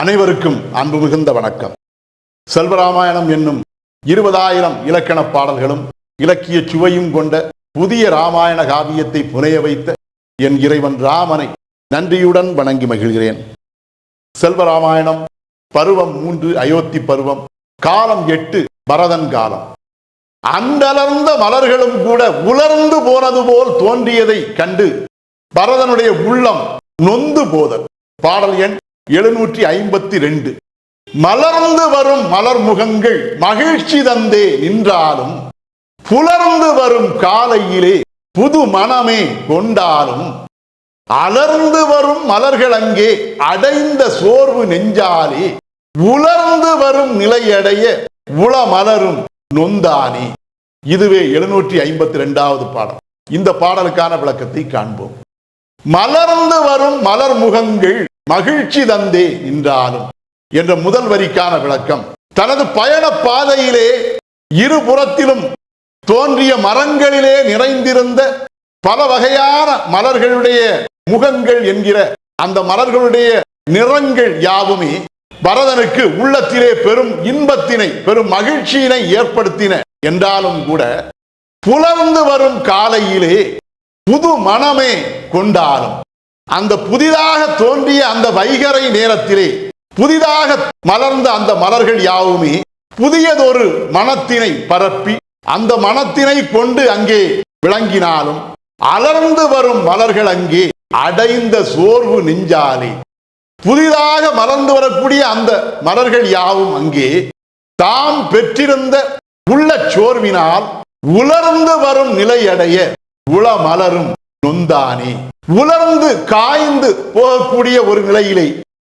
அனைவருக்கும் அன்பு மிகுந்த வணக்கம். செல்வராமாயணம் என்னும் இருபதாயிரம் இலக்கண பாடல்களும் இலக்கிய சுவையும் கொண்ட புதிய ராமாயண காவியத்தை புனைய வைத்த என் இறைவன் ராமனை நன்றியுடன் வணங்கி மகிழ்கிறேன். செல்வராமாயணம் பருவம் மூன்று அயோத்தி பருவம் காலம் எட்டு பரதன் காலம். அண்டலர்ந்த மலர்களும் கூட உலர்ந்து போனது போல் தோன்றியதை கண்டு பரதனுடைய உள்ளம் நொந்து போதல். பாடல் எண் எழுநூற்றி ஐம்பத்தி ரெண்டு. மலர்ந்து வரும் மலர் முகங்கள் மகிழ்ச்சி தந்தே நின்றாலும் புலர்ந்து வரும் காலையிலே புது மனமே கொண்டாலும் அலர்ந்து வரும் மலர்கள் அங்கே அடைந்த சோர்வு நெஞ்சாலே உலர்ந்து வரும் நிலையடைய உளமலரும் நொந்தானே. இதுவே எழுநூற்றி ஐம்பத்தி ரெண்டாவது பாடல். இந்த பாடலுக்கான விளக்கத்தை காண்போம். மலர்ந்து வரும் மலர் முகங்கள் மகிழ்ச்சி தந்தே நின்றாலும் என்ற முதல் வரிக்கான விளக்கம். தனது பயண பாதையிலே இருபுறத்திலும் தோன்றிய மரங்களிலே நிறைந்திருந்த பல வகையான மலர்களுடைய முகங்கள் என்கிற அந்த மலர்களுடைய நிறங்கள் யாவுமே பரதனுக்கு உள்ளத்திலே பெரும் இன்பத்தினை பெரும் மகிழ்ச்சியினை ஏற்படுத்தின. என்றாலும் கூட புலர்ந்து வரும் காலையிலே புது மனமே கொண்டாலும் அந்த புதிதாக தோன்றிய அந்த வைகரை நேரத்திலே புதிதாக மலர்ந்த அந்த மலர்கள் யாவுமே புதியதொரு மனத்தினை பரப்பி அந்த மனத்தினை கொண்டு அங்கே விளங்கினாலும் அலர்ந்து வரும் மலர்கள் அங்கே அடைந்த சோர்வு நெஞ்சாலே. புதிதாக மலர்ந்து வரக்கூடிய அந்த மலர்கள் யாவும் அங்கே தாம் பெற்றிருந்த உள்ள சோர்வினால் உலர்ந்து வரும் நிலையடைய உள மலரும் நொந்தானே. உலர்ந்து காய்ந்து போகக்கூடிய ஒரு நிலையிலே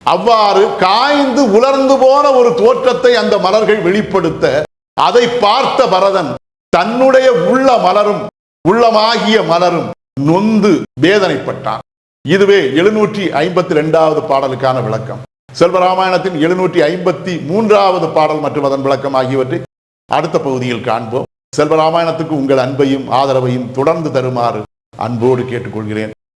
அவ்வாறு காய்ந்து உலர்ந்து போன ஒரு தோற்றத்தை அந்த மலர்கள் வெளிப்படுத்த அதை பார்த்த பரதன் தன்னுடைய உள்ள மலரும் உள்ளமாகிய மலரும் நொந்து வேதனைப்பட்டான். இதுவே எழுநூற்றி ஐம்பத்தி ரெண்டாவது பாடலுக்கான விளக்கம். செல்வராமாயணத்தின் எழுநூற்றி ஐம்பத்தி மூன்றாவது பாடல் மற்றும் அதன் விளக்கம் ஆகியவற்றை அடுத்த பகுதியில் காண்போம். செல்வராமாயணத்துக்கு உங்கள் அன்பையும் ஆதரவையும் தொடர்ந்து தருமாறு அன்போடு கேட்டுக்கொள்கிறேன்.